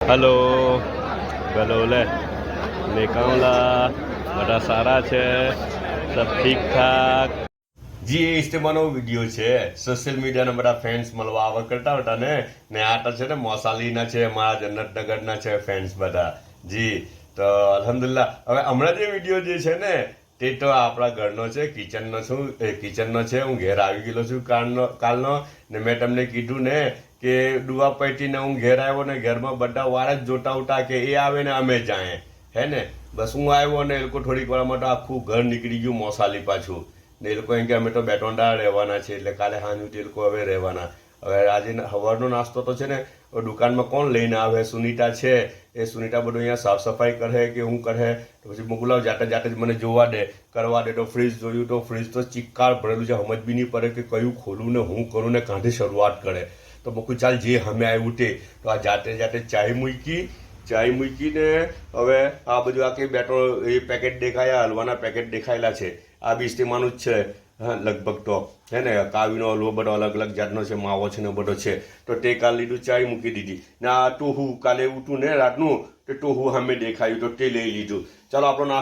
Hello. Hello લે. લેકાઉલા બધા સારા છે? સબ ઠીક ઠાક જી, એ ઇસ્તેમાનો વીડિયો છે. સોશિયલ મીડિયાના બધા ફેન્સ મળવા આવવા કરતા હતા ને ને આ છે ને મોસાલીના છે મારા જન્નતનગરના છે ફેન્સ બધા. જી, તો અલહમદુલિલ્લાહ. હવે હમણાં જે વીડિયો જે છે ને તે તો આપણા ઘરનો છે, કિચનનો એ કિચનનો છે, હું ઘેર આવી ગયેલો છું કાલનો કાલનો, ને મેં તમને કીધું ને કે ડુવા પૈટીને હું ઘેર આવ્યો ને ઘરમાં બધા વાર જ જોતા ઉતા કે એ આવે ને અમે જાય હે ને? બસ હું આવ્યો ને એ લોકો થોડીક વાર માટે આખું ઘર નીકળી ગયું મોસાલી પાછું. ને એ લોકો એમ કે અમે તો બેટોંડા રહેવાના છે એટલે કાલે સાંજ એ લોકો હવે રહેવાના. હવે આજે સવારનો નાસ્તો તો છે ને દુકાનમાં કોણ લઈને આવે? સુનીતા છે એ સુનીતા બધું અહીંયા સાફ સફાઈ કરે કે હું કરે? તો પછી મોકલાવ જાતે જાતે જ મને જોવા દે, કરવા દે. તો ફ્રીજ જોયું તો ફ્રીજ તો ચિક્કાર ભરેલું છે. સમજ બી નહીં પડે કે કયું ખોલું ને હું કરું ને કાંઠે શરૂઆત કરે. તો મૂકું ચાલ જે હમે આવ્યું તે. તો આ જાતે જાતે ચાય મૂકી, ચાય મૂકીને હવે આ બધું આ કંઈ બેટો એ પેકેટ દેખાયા, હલવાના પેકેટ દેખાયેલા છે. આ બી ઇસ્તેમાનું જ છે. લગભગ તો. હે ને, કાવીનો હલવો બધો અલગ અલગ જાતનો છે, માવો છે ને બધો છે. તો તે કાલ લીધું ચાય મૂકી દીધી. ને આ ટોહું કાલે ઉઠું ને રાતનું, તે ટોહું સામે દેખાયું, તો તે લઈ લીધું. ચાલો આપણો